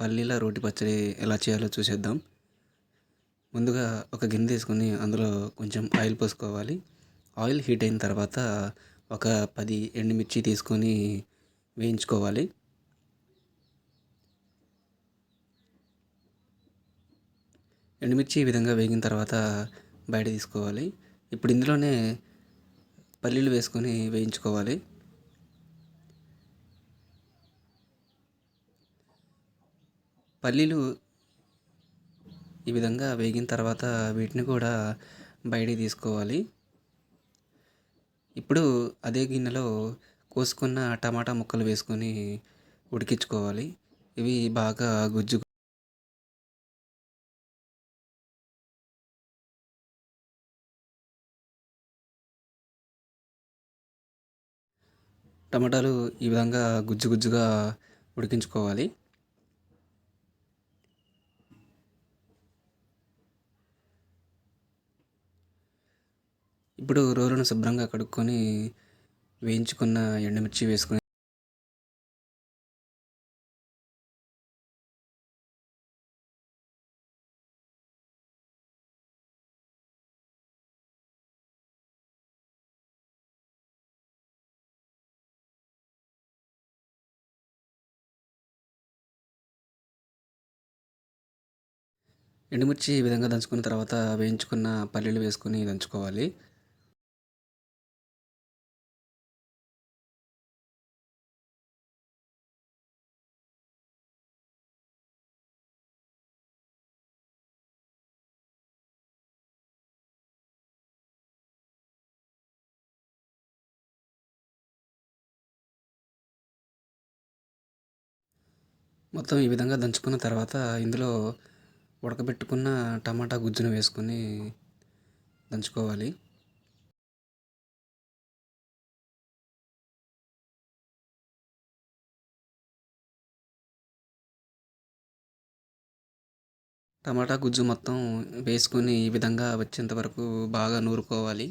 పల్లీల రోటి పచ్చడి ఎలా చేయాలో చూసేద్దాం. ముందుగా ఒక గిన్నె తీసుకొని అందులో కొంచెం ఆయిల్ పోసుకోవాలి. ఆయిల్ హీట్ అయిన తర్వాత ఒక పది ఎండుమిర్చి తీసుకొని వేయించుకోవాలి. ఎండుమిర్చి ఈ విధంగా వేగిన తర్వాత బయట తీసుకోవాలి. ఇప్పుడు ఇందులోనే పల్లీలు వేసుకొని వేయించుకోవాలి. పల్లీలు ఈ విధంగా వేగిన తర్వాత వీటిని కూడా బయటికి తీసుకోవాలి. ఇప్పుడు అదే గిన్నెలో కోసుకున్న టమాటా ముక్కలు వేసుకొని ఉడికించుకోవాలి. ఇవి బాగా గుజ్జు టమాటాలు ఈ విధంగా గుజ్జు గుజ్జుగా ఉడికించుకోవాలి. ఇప్పుడు రోలను శుభ్రంగా కడుక్కొని వేయించుకున్న ఎండుమిర్చి వేసుకొని ఎండుమిర్చి ఈ విధంగా దంచుకున్న తర్వాత వేయించుకున్న పల్లీలు వేసుకొని దంచుకోవాలి. మొత్తం ఈ విధంగా దంచుకున్న తర్వాత ఇందులో ఉడకబెట్టుకున్న టమాటా గుజ్జును వేసుకొని దంచుకోవాలి. టమాటా గుజ్జు మొత్తం వేసుకొని ఈ విధంగా వచ్చేంత వరకు బాగా నూరుకోవాలి.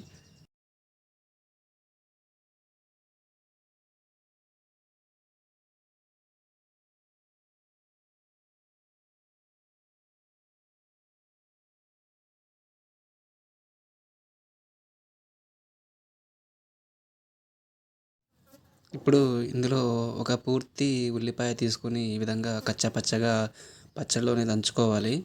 ఇప్పుడు ఇందులో ఒక పూర్తి ఉల్లిపాయ తీసుకొని ఈ విధంగా కచ్చా పచ్చగా పచ్చడిలోనే దంచుకోవాలి.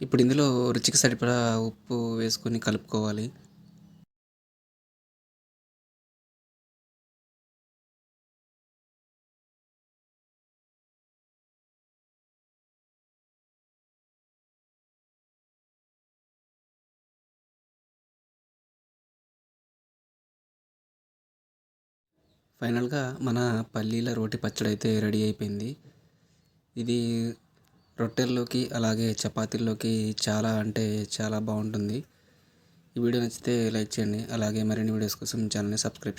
ఇప్పుడు ఇందులో రుచికి సరిపడా ఉప్పు వేసుకొని కలుపుకోవాలి. ఫైనల్గా మన పల్లీల రోటి పచ్చడి అయితే రెడీ అయిపోయింది. ఇది రొట్టెల్లోకి అలాగే చపాతీల్లోకి చాలా అంటే చాలా బాగుంటుంది. ఈ వీడియో నచ్చితే లైక్ చేయండి. అలాగే మరిన్ని వీడియోస్ కోసం ఛానల్ని సబ్స్క్రైబ్ చేయండి.